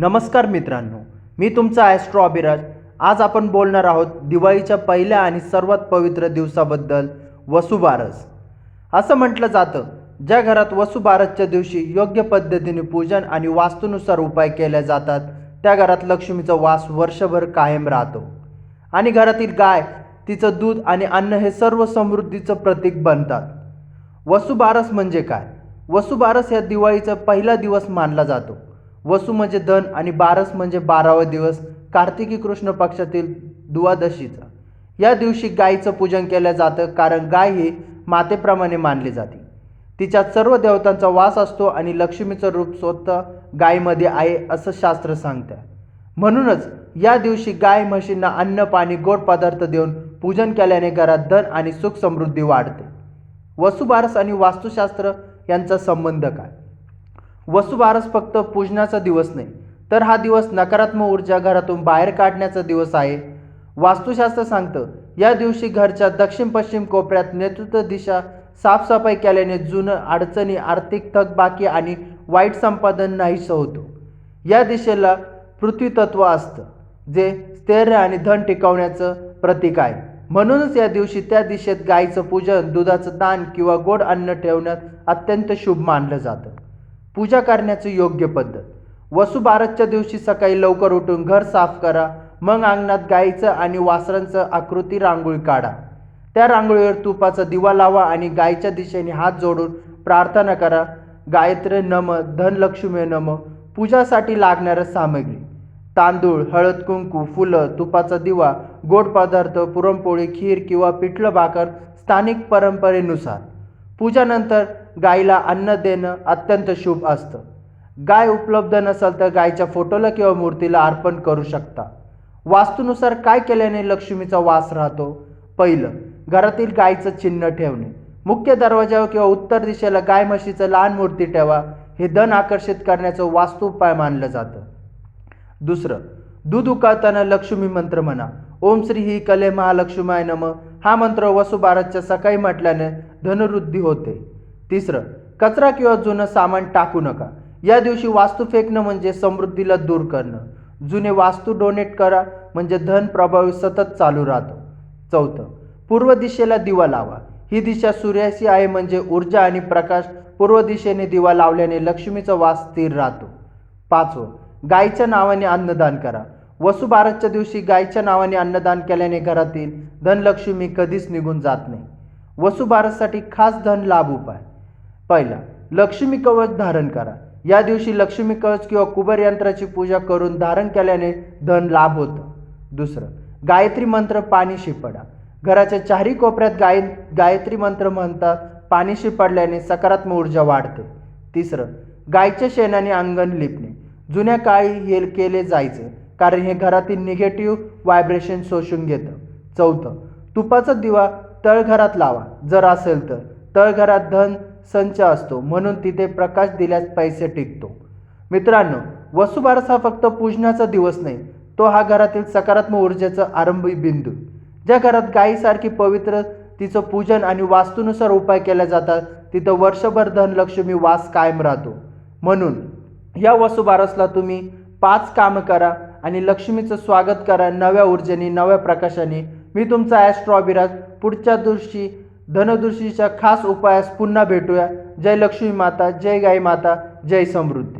नमस्कार मित्रांनो मी तुमचा ॲस्ट्रो अभिराज आज आपण बोलणार आहोत दिवाळीच्या पहिल्या आणि सर्वात पवित्र दिवसाबद्दल वसुबारस. असं म्हटलं जातं ज्या घरात वसुबारसच्या दिवशी योग्य पद्धतीने पूजन आणि वास्तूनुसार उपाय केले जातात त्या घरात लक्ष्मीचा वास वर्षभर कायम राहतो. आणि घरातील गाय तिचं दूध आणि अन्न हे सर्व समृद्धीचं प्रतीक बनतात. वसुबारस म्हणजे काय? वसुबारस या दिवाळीचा पहिला दिवस मानला जातो. वसु म्हणजे धन आणि बारस म्हणजे बारावा दिवस कार्तिकी कृष्ण पक्षातील द्वादशीचा. या दिवशी गायीचं पूजन केलं जातं कारण गाय ही मातेप्रमाणे मानली जाते. तिच्यात सर्व देवतांचा वास असतो आणि लक्ष्मीचं रूप स्वतः गायीमध्ये आहे असं शास्त्र सांगतं म्हणूनच या दिवशी गाय म्हशींना अन्न पाणी गोड पदार्थ देऊन पूजन केल्याने घरात धन आणि सुख समृद्धी वाढते. वसुबारस आणि वास्तुशास्त्र यांचा संबंध काय? वसुबारस फक्त पूजनाचा दिवस नाही तर हा दिवस नकारात्मक ऊर्जा घरातून बाहेर काढण्याचा दिवस आहे. वास्तुशास्त्र सांगतं या दिवशी घरच्या दक्षिण पश्चिम कोपऱ्यात नेतृत्व दिशा साफसफाई केल्याने जुनं अडचणी आर्थिक थकबाकी आणि वाईट संपादन नाहीसं होतो. या दिशेला पृथ्वी तत्व असतं जे स्थैर्य आणि धन टिकवण्याचं प्रतीक आहे. म्हणूनच या दिवशी त्या दिशेत गायीचं पूजन दुधाचं दान किंवा गोड अन्न ठेवण्यात अत्यंत शुभ मानलं जातं. पूजा करण्याची योग्य पद्धत. वसुबारसच्या दिवशी सकाळी लवकर उठून घर साफ करा मग अंगणात गाईचं आणि वासरांचं आकृती रांगोळी काढा. त्या रांगोळीवर तुपाचा दिवा लावा आणि गायीच्या दिशेने हात जोडून प्रार्थना करा गायत्री नम धनलक्ष्मी नम पूजासाठी लागणारं सामग्री. तांदूळ हळद कुंकू फुलं तुपाचा दिवा गोड पदार्थ पुरणपोळी खीर किंवा पिठलं भाकर स्थानिक परंपरेनुसार. पूजानंतर गायीला अन्न देणं अत्यंत शुभ असतं. गाय उपलब्ध नसेल तर गायच्या फोटोला किंवा मूर्तीला अर्पण करू शकता. वास्तूनुसार काय केल्याने लक्ष्मीचा वास राहतो? पहिलं घरातील गायीचं चिन्ह ठेवणे. मुख्य दरवाजावर किंवा उत्तर दिशेला गाय म्हशीचं लहान मूर्ती ठेवा. हे धन आकर्षित करण्याचं वास्तू उपाय मानलं जातं. दुसरं दूध उकाळताना लक्ष्मी मंत्र म्हणा. ओम श्री ही कले महालक्ष्माय नम. हा मंत्र वसुबारसच्या सकाळी म्हटल्याने धनवृद्धी होते. तिसरं कचरा किंवा जुनं सामान टाकू नका. या दिवशी वास्तू फेकणं म्हणजे समृद्धीला दूर करणं. जुने वास्तू डोनेट करा म्हणजे धन प्रभावी सतत चालू राहतो. चौथं पूर्व दिशेला दिवा लावा. ही दिशा सूर्याशी आहे म्हणजे ऊर्जा आणि प्रकाश पूर्व दिशेने दिवा लावल्याने लक्ष्मीचा वास स्थिर राहतो. पाचवं गायीच्या नावाने अन्नदान करा. वसुबारसच्या दिवशी गायीच्या नावाने अन्नदान केल्याने घरातील धनलक्ष्मी कधीच निघून जात नाही. वसुबारससाठी खास धन लाभ उपाय. पहिला लक्ष्मी कवच धारण करा. या दिवशी लक्ष्मी कवच किंवा कुबर यंत्राची पूजा करून धारण केल्याने धन लाभ होतं. दुसरं गायत्री मंत्र पाणी शिपडा घराच्या चारही कोपऱ्यात गाय गायत्री मंत्र म्हणतात पाणी शिपडल्याने सकारात्मक ऊर्जा वाढते. तिसरं गायच्या शेणाने अंगण लिपणे. जुन्या काळी हे केले जायचे कारण हे घरातील निगेटिव्ह व्हायब्रेशन शोषून घेतं. चौथं तुपाचा दिवा तळघरात लावा. जर असेल तर तळघरात धन संच असतो. म्हणून तिथे प्रकाश दिल्यास पैसे टिकतो. मित्रांनो वसुबारस हा फक्त पूजनाचा दिवस नाही तो हा घरातील सकारात्मक ऊर्जेचा आरंभी बिंदू. ज्या घरात गायीसारखी पवित्र तिचं पूजन आणि वास्तूनुसार उपाय केल्या जातात तिथं वर्षभर धनलक्ष्मी वास कायम राहतो. म्हणून या वसुबारसला तुम्ही पाच कामं करा आणि लक्ष्मीचं स्वागत करा नव्या ऊर्जेने नव्या प्रकाशाने. मी तुमचा ॲस्ट्रॉबिराज पुढच्या दिवशी धनदृष्टीच्या खास उपायास पुन्हा भेटूया. जय लक्ष्मी माता जय गाई माता जय समृद्धी.